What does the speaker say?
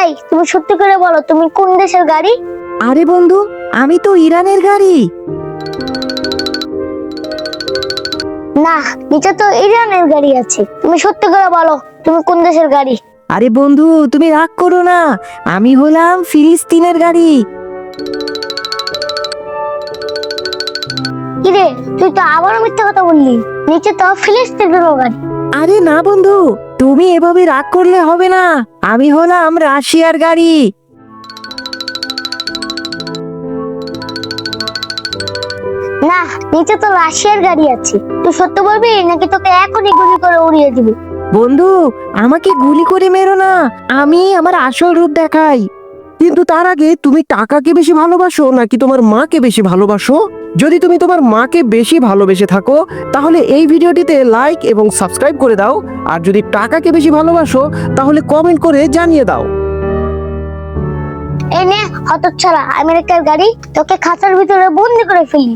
এই তুমি সত্যি করে বলো তুমি কোন দেশের গাড়ি? আরে বন্ধু আমি তো ইরানের গাড়ি। না নিচে তো ইরানের গাড়ি আছে। তুমি সত্যি করে বলো তুমি কোন দেশের গাড়ি? আরে বন্ধু তুমি রাগ করো না আমি হলাম ফিলিস্তিনের গাড়ি। কিরে তুই তো আবারও মিথ্যা কথা বললি। নিচে তো ফিলিস্তিনের গাড়ি। আরে না বন্ধু। তুমি এভাবে রাগ করলে হবে না। আমি হলাম রাশিয়ার গাড়ি। না নিচে তো রাশিয়ার গাড়ি আছে। তুই সত্য বলবি নাকি তোকে এখনই গুলি করে উড়িয়ে দিবি? বন্ধু আমাকে গুলি করে মেরো না। আমি আমার আসল রূপ দেখাই। কিন্তু তার আগে তুমি টাকাকে বেশি ভালোবাসো নাকি তোমার মাকে বেশি ভালোবাসো? যদি তুমি তোমার মাকে বেশি ভালোবেসে থাকো, তাহলে এই ভিডিওটিতে লাইক এবং সাবস্ক্রাইব করে দাও। আর যদি টাকাকে বেশি ভালোবাসো, তাহলে কমেন্ট করে জানিয়ে দাও। এনে হতচ্ছাড়া আমেরিকার গাড়ি, তোকে খাঁচার ভিতরে বন্দি করে ফেলি।